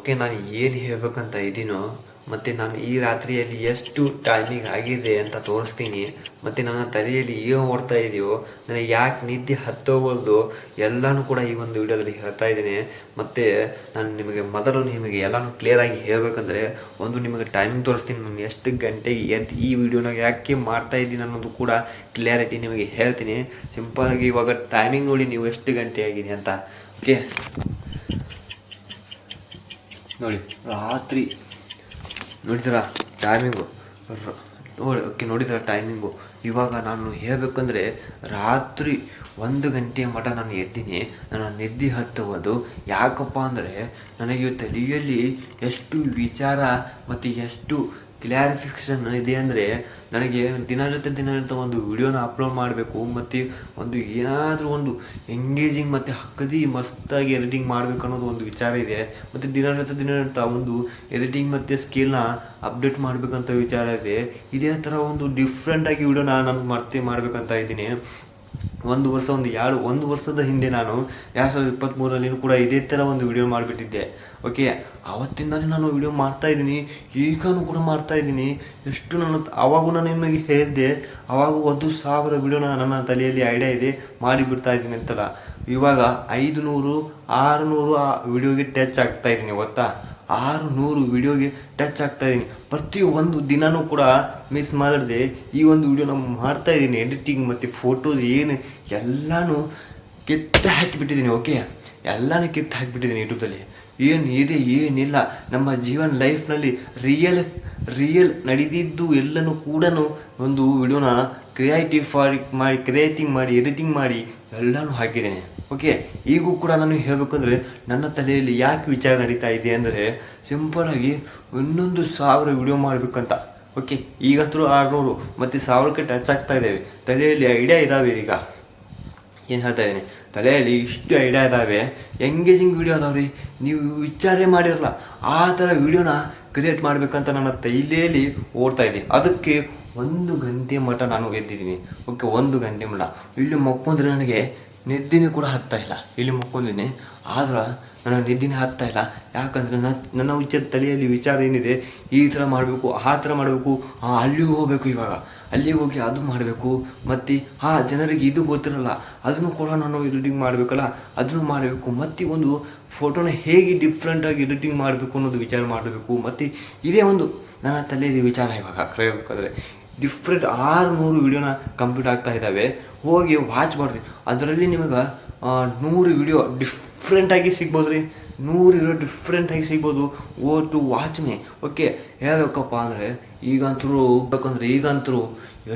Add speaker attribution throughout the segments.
Speaker 1: Okay ನಾನು ಏನು ಹೇಳಬೇಕಂತ ಇದ್ದೀನೋ ಮತ್ತು ನಾನು ಈ ರಾತ್ರಿಯಲ್ಲಿ ಎಷ್ಟು ಟೈಮಿಂಗ್ ಆಗಿದೆ ಅಂತ ತೋರಿಸ್ತೀನಿ, ಮತ್ತು ನನ್ನ ತಲೆಯಲ್ಲಿ ಏನು ಓಡ್ತಾ ಇದೆಯೋ, ನನಗೆ ಯಾಕೆ ನಿದ್ದೆ ಹತ್ತೋಗೋದು ಎಲ್ಲನೂ ಕೂಡ ಈ ಒಂದು ವಿಡಿಯೋದಲ್ಲಿ ಹೇಳ್ತಾ ಇದ್ದೀನಿ. ಮತ್ತು ನಾನು ನಿಮಗೆ ಮೊದಲು ನಿಮಗೆ ಎಲ್ಲನೂ ಕ್ಲಿಯರಾಗಿ ಹೇಳಬೇಕಂದ್ರೆ, ಒಂದು ನಿಮಗೆ ಟೈಮಿಂಗ್ ತೋರಿಸ್ತೀನಿ, ನಾನು ಎಷ್ಟು ಗಂಟೆಗೆ ಎದ್ದು ಈ ವಿಡಿಯೋನ ಯಾಕೆ ಮಾಡ್ತಾ ಇದ್ದೀನಿ ಅನ್ನೋದು ಕೂಡ ಕ್ಲಿಯಾರಿಟಿ ನಿಮಗೆ ಹೇಳ್ತೀನಿ. ಸಿಂಪಲಾಗಿ ಇವಾಗ ಟೈಮಿಂಗ್ ನೋಡಿ ನೀವು ಎಷ್ಟು ಗಂಟೆ ಆಗಿದೆ ಅಂತ. ಓಕೆ ನೋಡಿ, ರಾತ್ರಿ. ನೋಡಿದ್ರ ಟೈಮಿಂಗು ನೋಡಿ ಓಕೆ ನೋಡಿದ್ರ ಟೈಮಿಂಗು ಇವಾಗ ನಾನು ಹೇಳಬೇಕಂದ್ರೆ ರಾತ್ರಿ ಒಂದು ಗಂಟೆಯ ಮಠ ನಾನು ಎದ್ದೀನಿ. ನನ್ನ ನಿದ್ದೆ ಹತ್ತುವುದು. ಯಾಕಪ್ಪ ಅಂದರೆ ನನಗೆ ತಲೆಯಲ್ಲಿ ಎಷ್ಟು ವಿಚಾರ ಮತ್ತು ಎಷ್ಟು ಕ್ಲಾರಿಫಿಕೇಷನ್ ಇದೆ ಅಂದರೆ ನನಗೆ ದಿನ ಜೊತೆ ಒಂದು ವಿಡಿಯೋನ ಅಪ್ಲೋಡ್ ಮಾಡಬೇಕು, ಮತ್ತು ಒಂದು ಏನಾದರೂ ಒಂದು ಎಂಗೇಜಿಂಗ್ ಮತ್ತು ಹಕ್ಕದಿ ಮಸ್ತಾಗಿ ಎಡಿಟಿಂಗ್ ಮಾಡಬೇಕು ಅನ್ನೋದು ಒಂದು ವಿಚಾರ ಇದೆ. ಮತ್ತು ದಿನ ಜೊತೆ ದಿನ ಒಂದು ಎಡಿಟಿಂಗ್ ಮತ್ತು ಸ್ಕಿಲ್ನ ಅಪ್ಡೇಟ್ ಮಾಡಬೇಕಂತ ವಿಚಾರ ಇದೆ. ಇದೇ ಥರ ಒಂದು ಡಿಫ್ರೆಂಟಾಗಿ ವಿಡಿಯೋನ ನಾನು ಮತ್ತೆ ಮಾಡಬೇಕಂತ ಇದ್ದೀನಿ. ಒಂದು ವರ್ಷ ಒಂದು ಎರಡು ಒಂದು ವರ್ಷದ ಹಿಂದೆ ನಾನು ಎರಡು ಸಾವಿರದ ಇಪ್ಪತ್ತ್ಮೂರರಲ್ಲಿ ಕೂಡ ಇದೇ ಥರ ಒಂದು ವಿಡಿಯೋ ಮಾಡಿಬಿಟ್ಟಿದ್ದೆ. ಓಕೆ ಆವತ್ತಿಂದಲೇ ನಾನು ವಿಡಿಯೋ ಮಾಡ್ತಾ ಇದ್ದೀನಿ ಈಗಲೂ ಕೂಡ ಮಾಡ್ತಾ ಇದ್ದೀನಿ. ಎಷ್ಟು ನಾನು ಅವಾಗೂ ನಾನು ನಿಮಗೆ ಹೇಳಿದ್ದೆ ಆವಾಗ ಒಂದು ಸಾವಿರ ವಿಡಿಯೋನ ನನ್ನ ತಲೆಯಲ್ಲಿ ಐಡಿಯಾ ಇದೆ ಮಾಡಿಬಿಡ್ತಾ ಇದ್ದೀನಿ ಅಂತಲ್ಲ. ಇವಾಗ ಐದು ನೂರು ಆರುನೂರು ಆ ವಿಡಿಯೋಗೆ ಟಚ್ ಆಗ್ತಾ ಇದ್ದೀನಿ, ಗೊತ್ತಾ? ಆರು ನೂರು ವಿಡಿಯೋಗೆ ಟಚ್ ಆಗ್ತಾ ಪ್ರತಿಯೊಂದು ದಿನನೂ ಕೂಡ ಮಿಸ್ ಮಾಡಿದೆ ಈ ಒಂದು ವಿಡಿಯೋ ಮಾಡ್ತಾ ಇದ್ದೀನಿ ಎಡಿಟಿಂಗ್ ಮತ್ತು ಫೋಟೋಸ್ ಏನು ಎಲ್ಲನೂ ಕಿತ್ತು ಹಾಕಿಬಿಟ್ಟಿದ್ದೀನಿ ಓಕೆ ಎಲ್ಲನೂ ಕಿತ್ತು ಹಾಕಿಬಿಟ್ಟಿದ್ದೀನಿ ಯೂಟ್ಯೂಬಲ್ಲಿ ಏನು ಇದೆ, ಏನಿಲ್ಲ. ನಮ್ಮ ಜೀವನ ಲೈಫ್ನಲ್ಲಿ ರಿಯಲ್ ರಿಯಲ್ ನಡೆದಿದ್ದು ಎಲ್ಲನೂ ಕೂಡ ಒಂದು ವಿಡಿಯೋನ ಕ್ರಿಯೇಟಿವ್ ಫಾರ್ ಮಾಡಿ ಕ್ರಿಯೇಟಿಂಗ್ ಮಾಡಿ ಎಡಿಟಿಂಗ್ ಮಾಡಿ ಎಲ್ಲನೂ ಹಾಕಿದ್ದೀನಿ ಓಕೆ ಈಗೂ ಕೂಡ ನಾನು ಹೇಳಬೇಕಂದ್ರೆ ನನ್ನ ತಲೆಯಲ್ಲಿ ಯಾಕೆ ವಿಚಾರ ನಡೀತಾ ಇದೆ ಅಂದರೆ ಸಿಂಪಲಾಗಿ ಇನ್ನೊಂದು ಸಾವಿರ ವಿಡಿಯೋ ಮಾಡಬೇಕಂತ. ಓಕೆ ಈಗಂತೂ ಆರುನೂರು, ಮತ್ತು ಸಾವಿರಕ್ಕೆ ಟಚ್ ಆಗ್ತಾ ಇದ್ದೇವೆ ತಲೆಯಲ್ಲಿ ಐಡಿಯಾ ಇದ್ದಾವೆ ಈಗ. ಏನು ಹೇಳ್ತಾ ಇದ್ದೀನಿ? ತಲೆಯಲ್ಲಿ ಇಷ್ಟು ಐಡಿಯಾ ಇದ್ದಾವೆ ಎಂಗೇಜಿಂಗ್ ವಿಡಿಯೋ ಅದಾವ್ರಿ ನೀವು ವಿಚಾರೇ ಮಾಡಿರಲ್ಲ. ಆ ಥರ ವಿಡಿಯೋನ ಕ್ರಿಯೇಟ್ ಮಾಡಬೇಕಂತ ನನ್ನ ತೈಲೆಯಲ್ಲಿ ಓಡ್ತಾ ಇದ್ದೀನಿ ಅದಕ್ಕೆ ಒಂದು ಗಂಟೆ ಮಟ್ಟ ನಾನು ಎದ್ದಿದ್ದೀನಿ. ಓಕೆ, ಒಂದು ಗಂಟೆ ಮಟ್ಟ ಇಲ್ಲಿ ಮಕ್ಕೊಂಡ್ರೆ ನನಗೆ ನಿದ್ದೆನೇ ಕೂಡ ಹತ್ತಾ ಇಲ್ಲ. ಇಲ್ಲಿ ಮಕ್ಕೊಂಡಿದ್ದೀನಿ ಆದ್ರೆ ನನ್ನ ನಿದ್ದೆನೇ ಹತ್ತಾ ಇಲ್ಲ. ಯಾಕಂದರೆ ನನ್ನ ನನ್ನ ವಿಚಾರ ತಲೆಯಲ್ಲಿ ವಿಚಾರ ಏನಿದೆ, ಈ ಥರ ಮಾಡಬೇಕು, ಆ ಥರ ಮಾಡಬೇಕು ಅಲ್ಲಿಗೂ ಹೋಗಬೇಕು ಇವಾಗ. ಅಲ್ಲಿಗೆ ಹೋಗಿ ಅದು ಮಾಡಬೇಕು. ಮತ್ತು ಆ ಜನರಿಗೆ ಇದು ಗೊತ್ತಿರಲ್ಲ, ಅದನ್ನು ಕೂಡ ನಾನು ಎಡಿಟಿಂಗ್ ಮಾಡಬೇಕಲ್ಲ, ಅದನ್ನು ಮಾಡಬೇಕು. ಮತ್ತು ಒಂದು ಫೋಟೋನ ಹೇಗೆ ಡಿಫ್ರೆಂಟಾಗಿ ಎಡಿಟಿಂಗ್ ಮಾಡಬೇಕು ಅನ್ನೋದು ವಿಚಾರ ಮಾಡಬೇಕು. ಮತ್ತು ಇದೇ ಒಂದು ನನ್ನ ತಲೆಯಲ್ಲಿ ವಿಚಾರ ಇವಾಗ ಕರೆಯಬೇಕಾದ್ರೆ ಡಿಫ್ರೆಂಟ್ ಆರು ನೂರು ವಿಡಿಯೋನ ಕಂಪ್ಲೀಟ್ ಆಗ್ತಾ ಇದ್ದಾವೆ. ಹೋಗಿ ವಾಚ್ ಮಾಡಿರಿ. ಅದರಲ್ಲಿ ನಿಮಗೆ ನೂರು ವಿಡಿಯೋ ಡಿಫ್ರೆಂಟಾಗಿ ಸಿಗ್ಬೋದು ರೀ ನೂರು ವಿಡಿಯೋ ಡಿಫ್ರೆಂಟಾಗಿ ಸಿಗ್ಬೋದು. ಓ ಟು ವಾಚ್ ಮೇ ಓಕೆ ಹೇಳಬೇಕಪ್ಪ ಅಂದರೆ ಈಗಂತರೂ ಬೇಕಂದ್ರೆ ಈಗಂತರೂ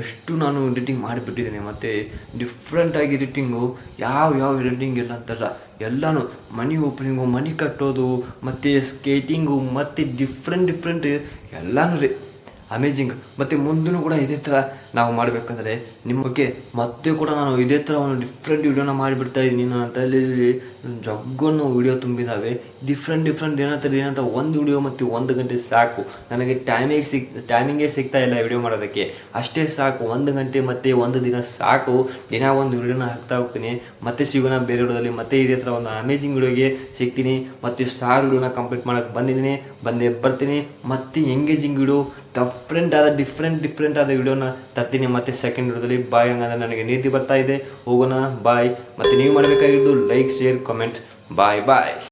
Speaker 1: ಎಷ್ಟು ನಾನು ಎಡಿಟಿಂಗ್ ಮಾಡಿಬಿಟ್ಟಿದ್ದೀನಿ. ಮತ್ತು ಡಿಫ್ರೆಂಟಾಗಿ ಎಡಿಟಿಂಗು ಯಾವ ಯಾವ ಎಡಿಟಿಂಗ್ ಇಲ್ಲ ಅಂತಲ್ಲ ಎಲ್ಲನೂ ಮನಿ ಓಪನಿಂಗು ಮನಿ ಕಟ್ಟೋದು, ಮತ್ತು ಸ್ಕೇಟಿಂಗು ಮತ್ತು ಡಿಫ್ರೆಂಟ್ ಡಿಫ್ರೆಂಟ್ ಎಲ್ಲನೂ ರೀ ಅಮೇಜಿಂಗ್ ಮತ್ತು ಮುಂದೂ ಕೂಡ ಇದೇ ಥರ ನಾವು ಮಾಡಬೇಕಂದ್ರೆ ನಿಮ್ಮ ಬಗ್ಗೆ ಮತ್ತೆ ಕೂಡ ನಾನು ಇದೇ ಥರ ಒಂದು ಡಿಫ್ರೆಂಟ್ ವೀಡಿಯೋನ ಮಾಡಿಬಿಡ್ತಾ ಇದ್ದೀನಿ. ನನ್ನ ತಲೆಯಲ್ಲಿ ಜಗ್ಗನ್ನು ವೀಡಿಯೋ ತುಂಬಿದ್ದಾವೆ ಡಿಫ್ರೆಂಟ್ ಡಿಫ್ರೆಂಟ್ ಏನಂತಾರೆ ಏನಂತ ಒಂದು ವಿಡಿಯೋ ಮತ್ತು ಒಂದು ಗಂಟೆ ಸಾಕು. ನನಗೆ ಟೈಮಿಗೆ ಸಿಕ್ ಟೈಮಿಂಗೇ ಸಿಗ್ತಾ ಇಲ್ಲ ವಿಡಿಯೋ ಮಾಡೋದಕ್ಕೆ. ಅಷ್ಟೇ ಸಾಕು. ಒಂದು ಗಂಟೆ ಮತ್ತು ಒಂದು ದಿನ ಸಾಕು. ದಿನ ಒಂದು ವೀಡಿಯೋನ ಹಾಕ್ತಾ ಹೋಗ್ತೀನಿ. ಮತ್ತೆ ಸಿಗೋಣ ಬೇರೆ ವಿಡಿಯೋದಲ್ಲಿ. ಮತ್ತೆ ಇದೇ ಥರ ಒಂದು ಅಮೇಜಿಂಗ್ ವಿಡಿಯೋಗೆ ಸಿಗ್ತೀನಿ. ಮತ್ತು ಸ್ಟಾರ್ ವಿಡಿಯೋನ ಕಂಪ್ಲೀಟ್ ಮಾಡೋಕ್ಕೆ ಬಂದಿದ್ದೀನಿ. ಬಂದೇ ಬರ್ತೀನಿ. ಮತ್ತೆ ಎಂಗೇಜಿಂಗ್ ವಿಡಿಯೋ ಡಿಫ್ರೆಂಟ್ ಆದ ಡಿಫ್ರೆಂಟ್ ಡಿಫ್ರೆಂಟ್ ಆದ ವಿಡಿಯೋನ ತರ್ತೀನಿ ಮತ್ತೆ ಸೆಕೆಂಡ್ ವಿಡಿಯೋದಲ್ಲಿ ಬಾಯ್ ಹಂಗಂದ್ರೆ ನನಗೆ ನೀತಿ ಬರ್ತಾ ಇದೆ. ಹೋಗೋಣ ಬಾಯ್ ಮತ್ತೆ ನೀವು ಮಾಡಬೇಕಾಗಿದ್ದು like share comment bye bye